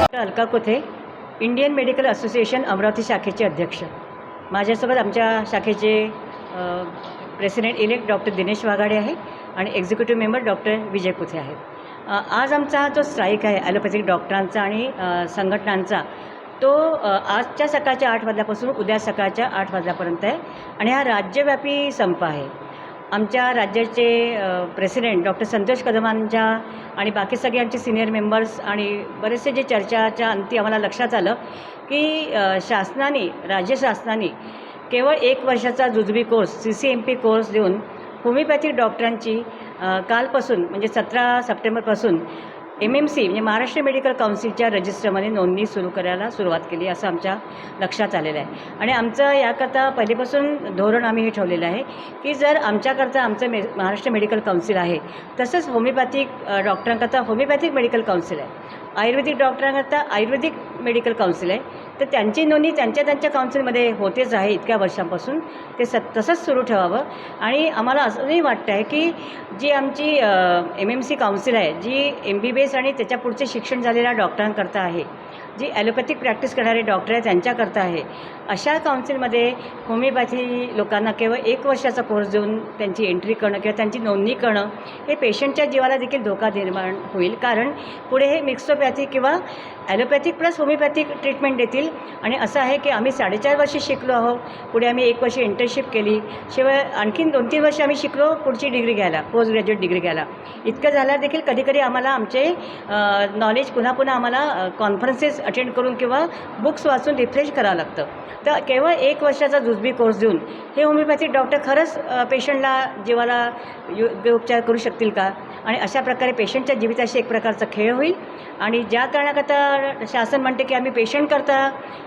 Alka Kothe Indian medical association Amravati शाखेचे अध्यक्ष. माझ्यासोबत आमच्या शाखेचे president elect doctor Dinesh Waghade आहे आणि executive member doctor Vijay Kuthe आहेत आज आमचा हा जो स्ट्राईक आहे ॲलोपॅथिक डॉक्टरांचा आणि संघटनांचा तो आजच्या सकाळच्या आठ वाजल्यापासून उद्या सकाळच्या आठ वाजल्यापर्यंत आहे. आणि हा राज्यव्यापी संप आहे. आमच्या राज्याचे प्रेसिडेंट डॉक्टर संतोष कदमांच्या आणि बाकी सगळे आमचे सिनियर मेंबर्स आणि बरेचसे जे चर्चाच्या अंती आम्हाला लक्षात आलं की शासनाने राज्य शासनाने केवळ एक वर्षाचा जुजबी course C C M P course देऊन होमिओपॅथिक डॉक्टरांची कालपासून म्हणजे सतरा सप्टेंबरपासून एम एम सी म्हणजे महाराष्ट्र मेडिकल काउन्सिलच्या रजिस्टरमध्ये नोंदणी सुरू करायला सुरुवात केली असं आमच्या लक्षात आलेलं आहे. आणि आमचं याकरता पहिलेपासून धोरण आम्ही हे ठेवलेलं आहे की जर आमच्याकरता आमचं मे महाराष्ट्र मेडिकल काउन्सिल आहे तसंच होमिओपॅथिक डॉक्टरांकरता होमिओपॅथिक मेडिकल काउन्सिल आहे. आयुर्वेदिक डॉक्टरांकरता आयुर्वेदिक मेडिकल काउन्सिल आहे. तर त्यांची नोंदणी त्यांच्या त्यांच्या काउन्सिलमध्ये होतेच आहे इतक्या वर्षांपासून. ते स तसंच सुरू ठेवावं. आणि आम्हाला असंही वाटतं आहे की जी आमची एम एम सी काउन्सिल आहे जी एम बी बी एस आणि त्याच्या पुढचे शिक्षण झालेल्या डॉक्टरांकरता आहे जी ॲलोपॅथिक प्रॅक्टिस करणारे डॉक्टर आहेत त्यांच्याकरता आहे. अशा काउन्सिलमध्ये होमिओपॅथी लोकांना केवळ एक वर्षाचा कोर्स देऊन त्यांची एंट्री करणं किंवा त्यांची नोंदणी करणं हे पेशंटच्या जीवाला देखील धोका निर्माण होईल. कारण पुढे हे मिक्सोपॅथी किंवा ॲलोपॅथिक प्लस होमिओपॅथिक ट्रीटमेंट देतील. आणि असं आहे की आम्ही साडेचार वर्षे शिकलो आहोत. पुढे आम्ही एक वर्ष इंटर्नशिप केली. शिवाय आणखीन दोन तीन वर्ष आम्ही शिकलो पुढची डिग्री घ्यायला पोस्ट ग्रॅज्युएट डिग्री घ्यायला. इतकं झाल्यावर देखील कधीकधी आम्हाला आमचे नॉलेज पुन्हा पुन्हा आम्हाला कॉन्फरन्सेस अटेंड करून किंवा बुक्स वाचून रिफ्रेश करावं लागतं. तर केवळ एक वर्षाचा जुजबी कोर्स देऊन हे होमिओपॅथिक डॉक्टर खरंच पेशंटला जीवाला योग्य उपचार करू शकतील का? आणि अशा प्रकारे पेशंटच्या जीविताशी एक प्रकारचा खेळ होईल. आणि ज्या कारणाकरता शासन म्हणते की आम्ही पेशंट करता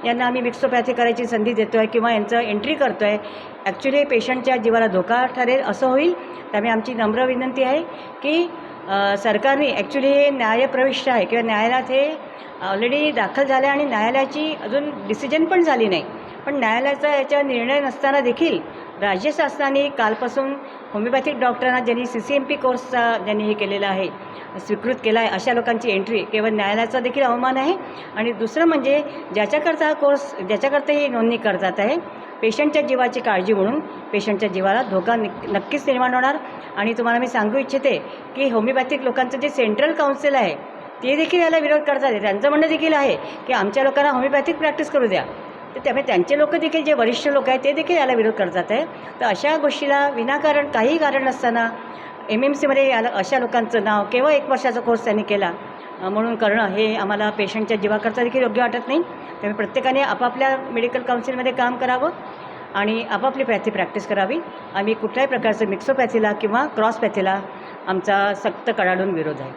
यांना आम्ही मिक्सोपॅथी करायची संधी देतो आहे किंवा यांचं एंट्री करतो आहे ॲक्च्युली पेशंटच्या जीवाला धोका ठरेल असं होईल. त्यामुळे आमची नम्र विनंती आहे की सरकारने ॲक्च्युली हे न्यायप्रविष्ट आहे किंवा न्यायालयात हे ऑलरेडी दाखल झालं आहे आणि न्यायालयाची अजून डिसिजन पण झाली नाही. पण न्यायालयाचा याच्या निर्णय नसताना देखील राज्य शासनाने कालपासून होमिओपॅथिक डॉक्टरांना ज्यांनी सी सी एम पी कोर्सचा ज्यांनी हे केलेला आहे स्वीकृत केला आहे अशा लोकांची एंट्री केवळ न्यायालयाचा देखील अवमान आहे. आणि दुसरं म्हणजे ज्याच्याकरता हा कोर्स ज्याच्याकरता ही नोंदणी करतात आहे पेशंटच्या जीवाची काळजी म्हणून पेशंटच्या जीवाला धोका नक्कीच निर्माण होणार. आणि तुम्हाला मी सांगू इच्छिते की होमिओपॅथिक लोकांचं जे सेंट्रल काउन्सिल आहे ते देखील याला विरोध करतात त्यांचं म्हणणं देखील आहे की आमच्या लोकांना होमिओपॅथिक प्रॅक्टिस करू द्या. तर त्यामुळे त्यांचे लोक देखील जे वरिष्ठ लोक आहेत ते देखील याला विरोध करतात आहे तर अशा गोष्टीला विनाकारण काही कारण नसताना एम एम सीमध्ये याला अशा लोकांचं नाव केवळ एक वर्षाचा कोर्स त्यांनी केला. म्हणून करणं हे आम्हाला पेशंटच्या जीवाकरता देखील योग्य वाटत नाही. त्यामुळे प्रत्येकाने आपापल्या मेडिकल काउन्सिलमध्ये काम करावं आणि आपापली पॅथी प्रॅक्टिस करावी. आम्ही कुठल्याही प्रकारचं मिक्सोपॅथीला किंवा क्रॉसपॅथीला आमचा सक्त कडाडून विरोध आहे.